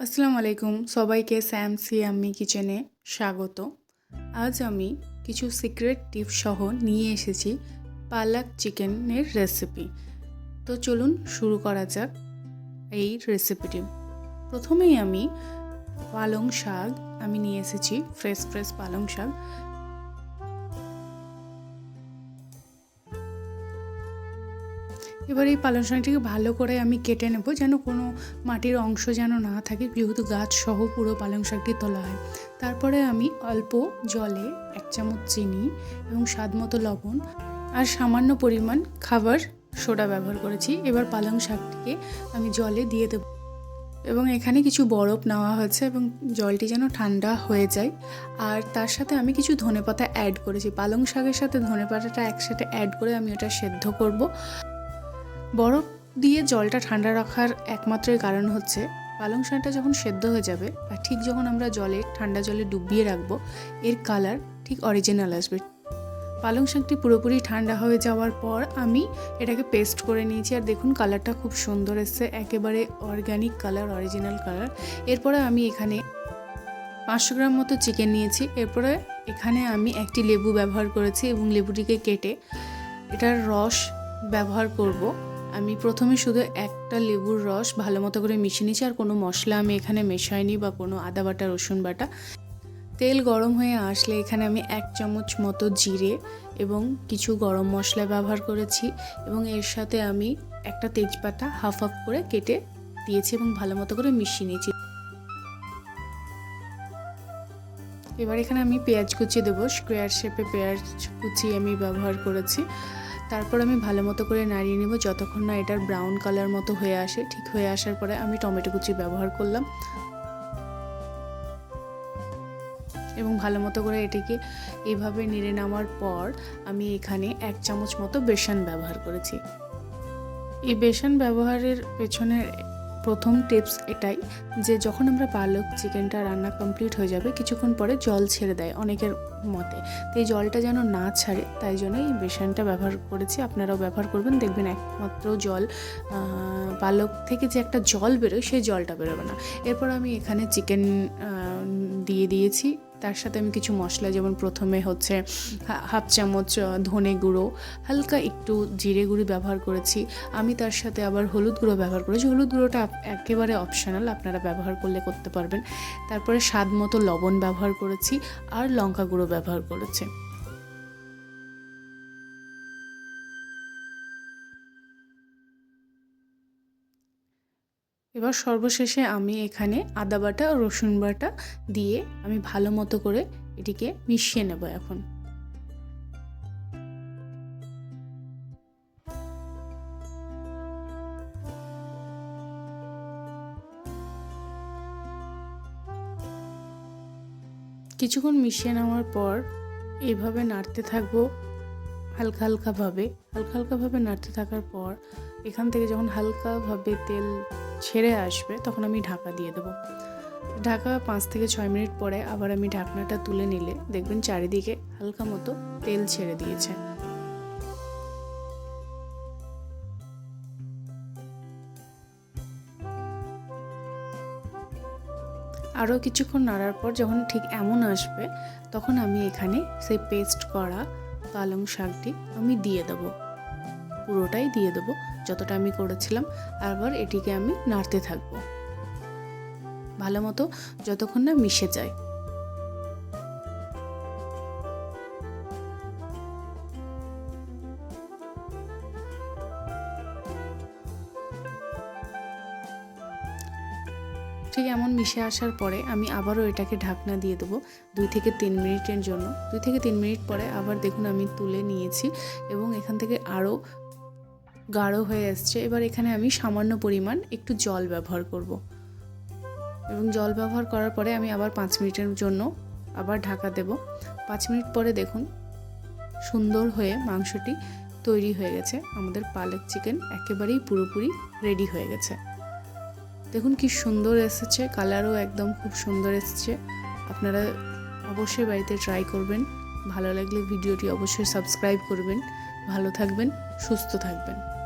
আসসালামু আলাইকুম। সবাইকে স্যাম সি আম্মি কিচেনে স্বাগত। আজ আমি কিছু সিক্রেট টিপস সহ নিয়ে এসেছি পালাক চিকেনের রেসিপি। তো চলুন শুরু করা যাক এই রেসিপিটি। প্রথমেই আমি পালং শাক আমি নিয়ে এসেছি, ফ্রেশ ফ্রেশ পালং শাক। এবার এই পালং শাকটিকে ভালো করে আমি কেটে নেব যেন কোনো মাটির অংশ যেন না থাকে, যেহেতু গাছ সহ পুরো পালং শাকটি তোলা হয়। তারপরে আমি অল্প জলে এক চামচ চিনি এবং স্বাদ মতো লবণ আর সামান্য পরিমাণ খাবার সোডা ব্যবহার করেছি। এবার পালং শাকটিকে আমি জলে দিয়ে দেব এবং এখানে কিছু বরফ নেওয়া হয়েছে এবং জলটি যেন ঠান্ডা হয়ে যায়। আর তার সাথে আমি কিছু ধনেপাতা অ্যাড করেছি। পালং শাকের সাথে ধনেপাতাটা একসাথে অ্যাড করে আমি ওটা সেদ্ধ করব। বরফ দিয়ে জলটা ঠান্ডা রাখার একমাত্র কারণ হচ্ছে পালং শাকটা যখন সেদ্ধ হয়ে যাবে আর ঠিক যখন আমরা জলে, ঠান্ডা জলে ডুবিয়ে রাখব, এর কালার ঠিক অরিজিনাল আসবে। পালং শাকটি পুরোপুরি ঠান্ডা হয়ে যাওয়ার পর আমি এটাকে পেস্ট করে নিয়েছি আর দেখুন কালারটা খুব সুন্দর এসছে, একেবারে অর্গ্যানিক কালার অরিজিনাল কালার এরপরে আমি এখানে পাঁচশো গ্রাম মতো চিকেন নিয়েছি, এরপরে এখানে আমি একটি লেবু ব্যবহার করেছি এবং লেবুটিকে কেটে এটার রস ব্যবহার করব। আমি প্রথমে শুধু একটা লেবুর রস ভালো মতো করে মিশিয়ে নিয়েছি, আর কোনো মশলা আমি এখানে মেশাইনি বা কোনো আদা বাটা, রসুন বাটা। তেল গরম হয়ে আসলে এখানে আমি এক চামচ মতো জিরে এবং কিছু গরম মশলা ব্যবহার করেছি এবং এর সাথে আমি একটা তেজপাতা হাফ হাফ করে কেটে দিয়েছি এবং ভালো মতো করে মিশিয়ে নিয়েছি। এবার এখানে আমি পেঁয়াজ কুচি দেবো। স্কোয়ার শেপে পেঁয়াজ কুচি আমি ব্যবহার করেছি। তারপর আমি ভালো মতো করে নাড়িয়ে নেব, যতক্ষণ না এটার ব্রাউন কালার মতো হয়ে আসে। ঠিক হয়ে আসার পরে আমি টমেটো কুচি ব্যবহার করলাম। এবং ভালো মতো করে এটিকে এভাবে নেড়ে নেওয়ার পর আমি এখানে এক চামচ মতো বেসন ব্যবহার করেছি। এই বেসন ব্যবহারের পেছনের প্রথম টিপস এটাই যে যখন আমরা পালক চিকেনটা রান্না কমপ্লিট হয়ে যাবে, কিছুক্ষণ পরে জল ছেড়ে দেয় অনেকের মতে। তো এই জলটা যেন না ছাড়ে, তাই জন্য এই বেসনটা ব্যবহার করেছি। আপনারাও ব্যবহার করবেন, দেখবেন একমাত্র জল পালক থেকে যে একটা জল বেরোয়, সেই জলটা বেরোবে না। এরপর আমি এখানে চিকেন দিয়ে দিয়েছি। তার সাথে আমি কিছু মশলা, যেমন প্রথমে হচ্ছে হাফ চামচ ধনে গুঁড়ো, হালকা একটু জিরে গুঁড়ি ব্যবহার করেছি। আমি তার সাথে আবার হলুদ গুঁড়ো ব্যবহার করেছি। হলুদ গুঁড়োটা একেবারে অপশনাল আপনারা ব্যবহার করলে করতে পারবেন। তারপরে স্বাদ মতো লবণ ব্যবহার করেছি, আর লঙ্কা গুঁড়ো ব্যবহার করেছি। এবার সর্বশেষে আমি এখানে আদা বাটা, রসুন বাটা দিয়ে আমি ভালো মতো করে এটিকে মিশিয়ে নেব এখন। কিছুক্ষণ মিশিয়ে নেওয়ার পর এইভাবে নাড়তে থাকব হালকা হালকাভাবে। হালকা হালকাভাবে নাড়তে থাকার পর এখান থেকে যখন হালকাভাবে তেল ছেড়ে আসবে, তখন আমি ঢাকা দিয়ে দেবো। ঢাকা পাঁচ থেকে ছয় মিনিট পরে আবার আমি ঢাকনাটা তুলে নিলে দেখবেন চারিদিকে হালকা মতো তেল ছেড়ে দিয়েছে। আরও কিছুক্ষণ নাড়ার পর যখন ঠিক এমন আসবে, তখন আমি এখানে সেই পেস্ট করা পালং শাকটি আমি দিয়ে দেবো। পুরোটাই দিয়ে দেবো, যতটা আমি করেছিলাম। আবার এটিকে আমি নাড়তে থাকব। ভালো মতো যতক্ষণ না মিশে যায়। ঠিক এমন মিশে আসার পরে আমি আবারও এটাকে ঢাকনা দিয়ে দেবো দুই থেকে তিন মিনিটের জন্য। দুই থেকে তিন মিনিট পরে আবার দেখুন আমি তুলে নিয়েছি এবং এখান থেকে আরও গাঢ় হয়ে আসছে এবার এখানে আমি সামান্য পরিমাণ একটু জল ব্যবহার করব। এবং জল ব্যবহার করার পরে আমি আবার পাঁচ মিনিটের জন্য আবার ঢাকা দেব। পাঁচ মিনিট পরে দেখুন সুন্দর হয়ে মাংসটি তৈরি হয়ে গেছে। আমাদের পালক চিকেন একেবারেই পুরোপুরি রেডি হয়ে গেছে। দেখুন কি সুন্দর এসেছে, কালারও একদম খুব সুন্দর এসেছে। আপনারা অবশ্যই বাড়িতে ট্রাই করবেন। ভালো লাগলে ভিডিওটি অবশ্যই সাবস্ক্রাইব করবেন। ভালো থাকবেন, সুস্থ থাকবেন।